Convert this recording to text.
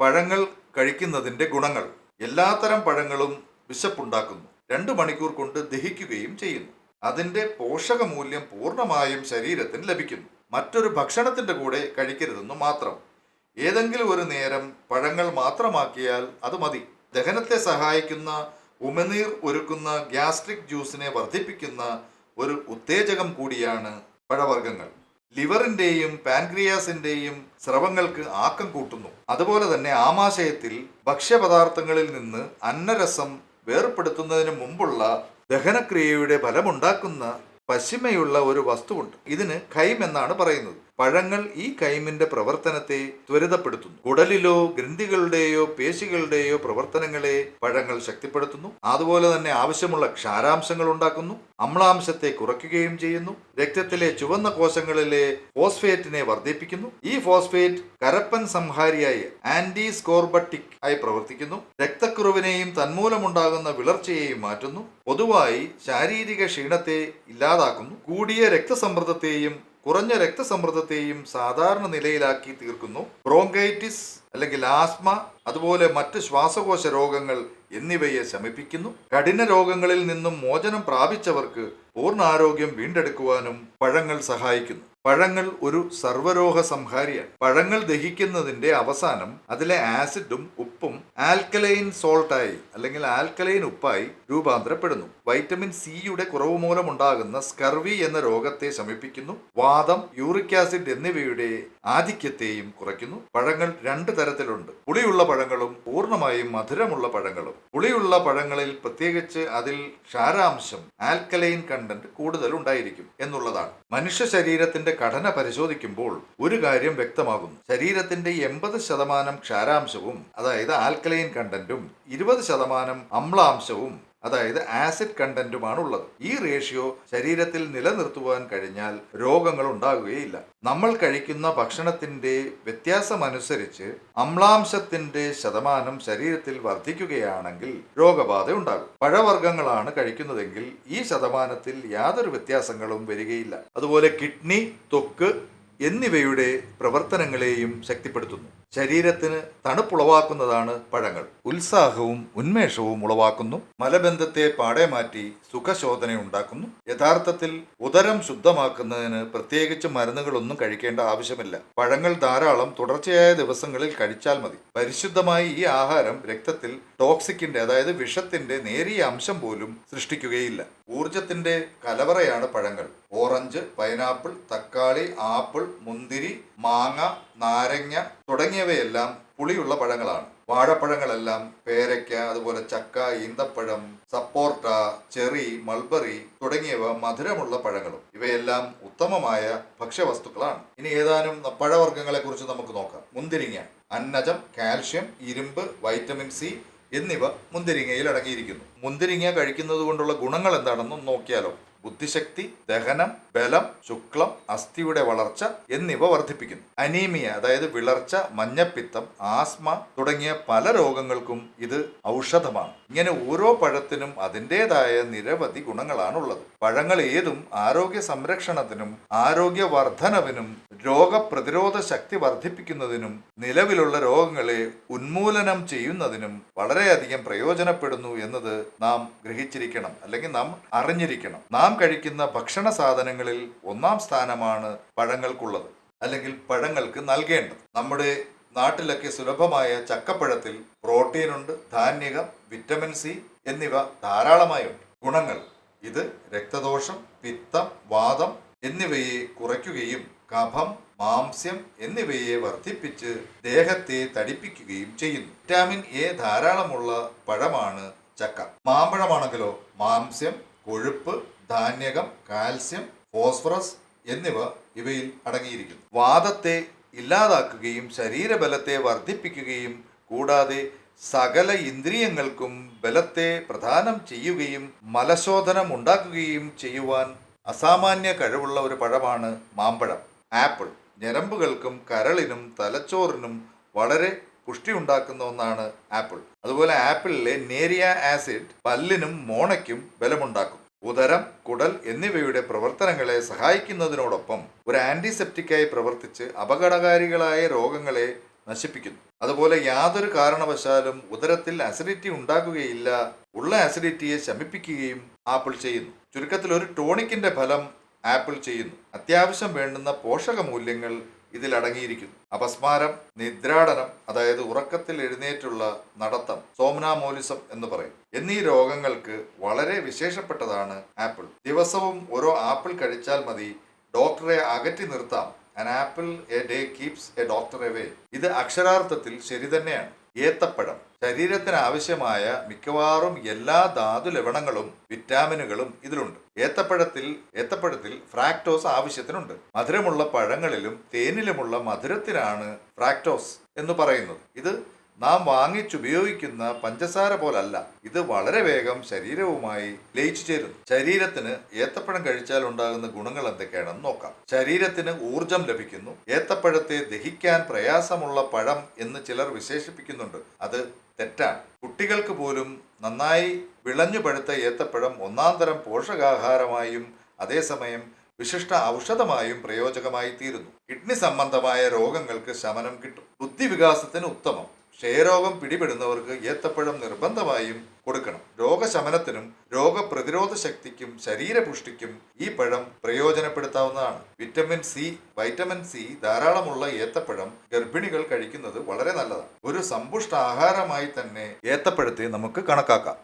പഴങ്ങൾ കഴിക്കുന്നതിന്റെ ഗുണങ്ങൾ. എല്ലാത്തരം പഴങ്ങളും വിശപ്പുണ്ടാക്കുന്നു. രണ്ട് മണിക്കൂർ കൊണ്ട് ദഹിക്കുകയും ചെയ്യുന്നു. അതിന്റെ പോഷകമൂല്യം പൂർണമായും ശരീരത്തിന് ലഭിക്കുന്നു. മറ്റൊരു ഭക്ഷണത്തിന്റെ കൂടെ കഴിക്കരുതെന്ന് മാത്രം. ഏതെങ്കിലും ഒരു നേരം പഴങ്ങൾ മാത്രമാക്കിയാൽ അത് മതി. ദഹനത്തെ സഹായിക്കുന്ന ഉമിനീർ ഒരുക്കുന്ന ഗ്യാസ്ട്രിക് ജ്യൂസിനെ വർദ്ധിപ്പിക്കുന്ന ഒരു ഉത്തേജകം കൂടിയാണ് പഴവർഗങ്ങൾ. ലിവറിന്റെയും പാൻക്രിയാസിന്റെയും സ്രവങ്ങൾക്ക് ആക്കം കൂട്ടുന്നു. അതുപോലെ തന്നെ ആമാശയത്തിൽ ഭക്ഷ്യപദാർത്ഥങ്ങളിൽ നിന്ന് അന്നരസം വേർപ്പെടുത്തുന്നതിന് മുമ്പുള്ള ദഹനക്രിയയുടെ ഫലമുണ്ടാക്കുന്ന പശിമയുള്ള ഒരു വസ്തുവുണ്ട്. ഇതിന് ഖൈം എന്നാണ് പറയുന്നത്. പഴങ്ങൾ ഈ കൈമിന്റെ പ്രവർത്തനത്തെ ത്വരിതപ്പെടുത്തുന്നു. കുടലിലോ ഗ്രന്ഥികളുടെയോ പേശികളുടെയോ പ്രവർത്തനങ്ങളെ പഴങ്ങൾ ശക്തിപ്പെടുത്തുന്നു. അതുപോലെ തന്നെ ആവശ്യമുള്ള ക്ഷാരാംശങ്ങൾ ഉണ്ടാക്കുന്നു. അമ്ലാംശത്തെ കുറയ്ക്കുകയും ചെയ്യുന്നു. രക്തത്തിലെ ചുവന്ന കോശങ്ങളിലെ ഫോസ്ഫേറ്റിനെ വർദ്ധിപ്പിക്കുന്നു. ഈ ഫോസ്ഫേറ്റ് കരപ്പൻ സംഹാരിയായി ആന്റി സ്കോർബട്ടിക് ആയി പ്രവർത്തിക്കുന്നു. രക്തക്കുറവിനെയും തന്മൂലമുണ്ടാകുന്ന വിളർച്ചയെയും മാറ്റുന്നു. പൊതുവായി ശാരീരിക ക്ഷീണത്തെ ഇല്ലാതാക്കുന്നു. കൂടിയ രക്തസമ്മർദ്ദത്തെയും കുറഞ്ഞ രക്തസമ്മർദ്ദത്തെയും സാധാരണ നിലയിലാക്കി തീർക്കുന്നു. ബ്രോങ്കൈറ്റിസ് അല്ലെങ്കിൽ ആസ്മ അതുപോലെ മറ്റ് ശ്വാസകോശ രോഗങ്ങൾ എന്നിവയെ ശമിപ്പിക്കുന്നു. കഠിന രോഗങ്ങളിൽ നിന്നും മോചനം പ്രാപിച്ചവർക്ക് പൂർണ ആരോഗ്യം വീണ്ടെടുക്കുവാനും പഴങ്ങൾ സഹായിക്കുന്നു. പഴങ്ങൾ ഒരു സർവരോഗ സംഹാരിയാണ്. പഴങ്ങൾ ദഹിക്കുന്നതിന്റെ അവസാനം അതിലെ ആസിഡും ഉപ്പും ആൽക്കലൈൻ സോൾട്ടായി അല്ലെങ്കിൽ ആൽക്കലൈൻ ഉപ്പായി രൂപാന്തരപ്പെടുന്നു. വൈറ്റമിൻ സിയുടെ കുറവ് മൂലമുണ്ടാകുന്ന സ്കർവി എന്ന രോഗത്തെ ശമിപ്പിക്കുന്നു. വാദം യൂറിക് ആസിഡ് എന്നിവയുടെ ആധിക്യത്തെയും കുറയ്ക്കുന്നു. പഴങ്ങൾ രണ്ട് തരത്തിലുണ്ട്. പുളിയുള്ള പഴങ്ങളും പൂർണമായും മധുരമുള്ള പഴങ്ങളും. പുളിയുള്ള പഴങ്ങളിൽ പ്രത്യേകിച്ച് അതിൽ ക്ഷാരാംശം ആൽക്കലൈൻ കണ്ടന്റ് കൂടുതൽ ഉണ്ടായിരിക്കും എന്നുള്ളതാണ്. മനുഷ്യ ശരീരത്തിന്റെ ഘടന പരിശോധിക്കുമ്പോൾ ഒരു കാര്യം വ്യക്തമാകുന്നു. ശരീരത്തിന്റെ എൺപത് ശതമാനം ക്ഷാരാംശവും അതായത് ആൽക്കലൈൻ കണ്ടന്റും ഇരുപത് ശതമാനം അമ്ലാംശവും അതായത് ആസിഡ് കണ്ടന്റുമാണ് ഉള്ളത് ഈ റേഷ്യോ ശരീരത്തിൽ നിലനിർത്തുവാൻ കഴിഞ്ഞാൽ രോഗങ്ങൾ ഉണ്ടാകുകയില്ല. നമ്മൾ കഴിക്കുന്ന ഭക്ഷണത്തിന്റെ വ്യത്യാസമനുസരിച്ച് അമ്ലാംശത്തിന്റെ ശതമാനം ശരീരത്തിൽ വർദ്ധിക്കുകയാണെങ്കിൽ രോഗബാധ ഉണ്ടാകും. പഴവർഗങ്ങളാണ് കഴിക്കുന്നതെങ്കിൽ ഈ ശതമാനത്തിൽ യാതൊരു വ്യത്യാസങ്ങളും വരികയില്ല. അതുപോലെ കിഡ്നി ത്വക്ക് എന്നിവയുടെ പ്രവർത്തനങ്ങളെയും ശക്തിപ്പെടുത്തുന്നു. ശരീരത്തിന് തണുപ്പുളവാക്കുന്നതാണ് പഴങ്ങൾ. ഉത്സാഹവും ഉന്മേഷവും ഉളവാക്കുന്നു. മലബന്ധത്തെ പാടെ മാറ്റി സുഖശോധന ഉണ്ടാക്കുന്നു. യഥാർത്ഥത്തിൽ ഉദരം ശുദ്ധമാക്കുന്നതിന് പ്രത്യേകിച്ച് മരുന്നുകളൊന്നും കഴിക്കേണ്ട ആവശ്യമില്ല. പഴങ്ങൾ ധാരാളം തുടർച്ചയായ ദിവസങ്ങളിൽ കഴിച്ചാൽ മതി. പരിശുദ്ധമായി ഈ ആഹാരം രക്തത്തിൽ ടോക്സിക്കിന്റെ അതായത് വിഷത്തിന്റെ നേരിയ അംശം പോലും സൃഷ്ടിക്കുകയില്ല. ഊർജത്തിന്റെ കലവറയാണ് പഴങ്ങൾ. ഓറഞ്ച് പൈനാപ്പിൾ തക്കാളി ആപ്പിൾ മുന്തിരി മാങ്ങ നാരങ്ങ തുടങ്ങിയവയെല്ലാം പുളിയുള്ള പഴങ്ങളാണ്. വാഴപ്പഴങ്ങളെല്ലാം പേരയ്ക്ക അതുപോലെ ചക്ക ഈന്തപ്പഴം സപ്പോർട്ട ചെറി മൾബറി തുടങ്ങിയവ മധുരമുള്ള പഴങ്ങളും. ഇവയെല്ലാം ഉത്തമമായ ഭക്ഷ്യവസ്തുക്കളാണ്. ഇനി ഏതാനും പഴവർഗങ്ങളെ കുറിച്ച് നമുക്ക് നോക്കാം. മുന്തിരിങ്ങ അന്നജം കാൽഷ്യം ഇരുമ്പ് വൈറ്റമിൻ സി എന്നിവ മുന്തിരിങ്ങയിൽ അടങ്ങിയിരിക്കുന്നു. മുന്തിരിങ്ങ കഴിക്കുന്നത് കൊണ്ടുള്ള ഗുണങ്ങൾ എന്താണെന്ന് നോക്കിയാലോ? ബുദ്ധിശക്തി ദഹനം ബലം ശുക്ലം അസ്ഥിയുടെ വളർച്ച എന്നിവ വർദ്ധിപ്പിക്കുന്നു. അനീമിയ അതായത് വിളർച്ച മഞ്ഞപ്പിത്തം ആസ്മ തുടങ്ങിയ പല രോഗങ്ങൾക്കും ഇത് ഔഷധമാണ്. ഇങ്ങനെ ഓരോ പഴത്തിനും അതിന്റെതായ നിരവധി ഗുണങ്ങളാണുള്ളത്. പഴങ്ങൾ ഏതും ആരോഗ്യ സംരക്ഷണത്തിനും ആരോഗ്യ വർധനവിനും രോഗപ്രതിരോധ ശക്തി വർദ്ധിപ്പിക്കുന്നതിനും നിലവിലുള്ള രോഗങ്ങളെ ഉന്മൂലനം ചെയ്യുന്നതിനും വളരെയധികം പ്രയോജനപ്പെടുന്നു എന്നത് നാം ഗ്രഹിച്ചിരിക്കണം. അല്ലെങ്കിൽ നാം അറിഞ്ഞിരിക്കണം. നാം കഴിക്കുന്ന ഭക്ഷണ സാധനങ്ങളിൽ ഒന്നാം സ്ഥാനമാണ് പഴങ്ങൾക്കുള്ളത് അല്ലെങ്കിൽ പഴങ്ങൾക്ക് നൽകേണ്ടത്. നമ്മുടെ നാട്ടിലൊക്കെ സുലഭമായ ചക്കപ്പഴത്തിൽ പ്രോട്ടീനുണ്ട് ധാന്യകം വിറ്റമിൻ സി എന്നിവ ധാരാളമായുണ്ട്. ഗുണങ്ങൾ ഇത് രക്തദോഷം പിത്തം വാദം എന്നിവയെ കുറയ്ക്കുകയും കഫം മാംസ്യം എന്നിവയെ വർദ്ധിപ്പിച്ച് ദേഹത്തെ തടിപ്പിക്കുകയും ചെയ്യുന്നു. വിറ്റാമിൻ എ ധാരാളമുള്ള പഴമാണ് ചക്ക. മാമ്പഴമാണെങ്കിലോ മാംസ്യം കൊഴുപ്പ് ധാന്യകം കാൽസ്യം ഫോസ്ഫറസ് എന്നിവ ഇവയിൽ അടങ്ങിയിരിക്കുന്നു. വാദത്തെ ഇല്ലാതാക്കുകയും ശരീരബലത്തെ വർദ്ധിപ്പിക്കുകയും കൂടാതെ സകല ഇന്ദ്രിയങ്ങൾക്കും ബലത്തെ പ്രദാനം ചെയ്യുകയും മലശോധനം ഉണ്ടാക്കുകയും ചെയ്യുവാൻ അസാമാന്യ കഴിവുള്ള ഒരു പഴമാണ് മാമ്പഴം. ആപ്പിൾ ഞരമ്പുകൾക്കും കരളിനും തലച്ചോറിനും വളരെ പുഷ്ടി ഉണ്ടാക്കുന്ന ഒന്നാണ് ആപ്പിൾ. അതുപോലെ ആപ്പിളിലെ നേരിയ ആസിഡ് പല്ലിനും മോണയ്ക്കും ബലമുണ്ടാക്കും. ഉദരം കുടൽ എന്നിവയുടെ പ്രവർത്തനങ്ങളെ സഹായിക്കുന്നതിനോടൊപ്പം ഒരു ആന്റിസെപ്റ്റിക്കായി പ്രവർത്തിച്ച് അപകടകാരികളായ രോഗങ്ങളെ നശിപ്പിക്കുന്നു. അതുപോലെ യാതൊരു കാരണവശാലും ഉദരത്തിൽ അസിഡിറ്റി ഉണ്ടാക്കുകയില്ല ഉള്ള അസിഡിറ്റിയെ ശമിപ്പിക്കുകയും ആപ്പിൾ ചെയ്യുന്നു. ചുരുക്കത്തിൽ ഒരു ടോണിക്കിന്റെ ഫലം ആപ്പിൾ ചെയ്യുന്നു. അത്യാവശ്യം വേണ്ടുന്ന പോഷക മൂല്യങ്ങൾ ഇതിൽ അടങ്ങിയിരിക്കുന്നു അപസ്മാരം നിദ്രാടനം അതായത് ഉറക്കത്തിൽ എഴുന്നേറ്റുള്ള നടത്തം സോമനാമോലിസം എന്ന് പറയും. എന്നീ രോഗങ്ങൾക്ക് വളരെ വിശേഷപ്പെട്ടതാണ് ആപ്പിൾ. ദിവസവും ഓരോ ആപ്പിൾ കഴിച്ചാൽ മതി ഡോക്ടറെ അകറ്റി നിർത്താം. An apple a day keeps a doctor away ഇത് അക്ഷരാർത്ഥത്തിൽ ശരി തന്നെയാണ്. ഏത്തപ്പഴം. ശരീരത്തിന് ആവശ്യമായ മിക്കവാറും എല്ലാ ധാതു ലവണങ്ങളും വിറ്റാമിനുകളും ഇതിലുണ്ട്. ഏത്തപ്പഴത്തിൽ ഏത്തപ്പഴത്തിൽ ഫ്രാക്ടോസ് ആവശ്യത്തിനുണ്ട്. മധുരമുള്ള പഴങ്ങളിലും തേനിലുമുള്ള മധുരത്തിനാണ് ഫ്രാക്ടോസ് എന്ന് പറയുന്നത്. ഇത് നാം വാങ്ങിച്ചുപയോഗിക്കുന്ന പഞ്ചസാര പോലല്ല. ഇത് വളരെ വേഗം ശരീരവുമായി ലയിച്ചു ചേരുന്നു. ശരീരത്തിന് ഏത്തപ്പഴം കഴിച്ചാൽ ഉണ്ടാകുന്ന ഗുണങ്ങൾ എന്തൊക്കെയാണെന്ന് നോക്കാം. ശരീരത്തിന് ഊർജം ലഭിക്കുന്നു. ഏത്തപ്പഴത്തെ ദഹിക്കാൻ പ്രയാസമുള്ള പഴം എന്ന് ചിലർ വിശേഷിപ്പിക്കുന്നുണ്ട്. അത് തെറ്റാണ്. കുട്ടികൾക്ക് പോലും നന്നായി വിളഞ്ഞു പഴുത്ത ഏത്തപ്പഴം ഒന്നാം തരം പോഷകാഹാരമായും അതേസമയം വിശിഷ്ട ഔഷധമായും പ്രയോജകമായി തീരുന്നു കിഡ്നി സംബന്ധമായ രോഗങ്ങൾക്ക് ശമനം കിട്ടും. ബുദ്ധിവികാസത്തിന് ഉത്തമം. ക്ഷയരോഗം പിടിപെടുന്നവർക്ക് ഏത്തപ്പഴം നിർബന്ധമായും കൊടുക്കണം. രോഗശമനത്തിനും രോഗപ്രതിരോധ ശക്തിക്കും ശരീരപുഷ്ടിക്കും ഈ പഴം പ്രയോജനപ്പെടുത്താവുന്നതാണ്. വിറ്റമിൻ സി വൈറ്റമിൻ സി ധാരാളമുള്ള ഏത്തപ്പഴം ഗർഭിണികൾ കഴിക്കുന്നത് വളരെ നല്ലതാണ്. ഒരു സമ്പുഷ്ട ആഹാരമായി തന്നെ ഏത്തപ്പഴത്തെ നമുക്ക് കണക്കാക്കാം.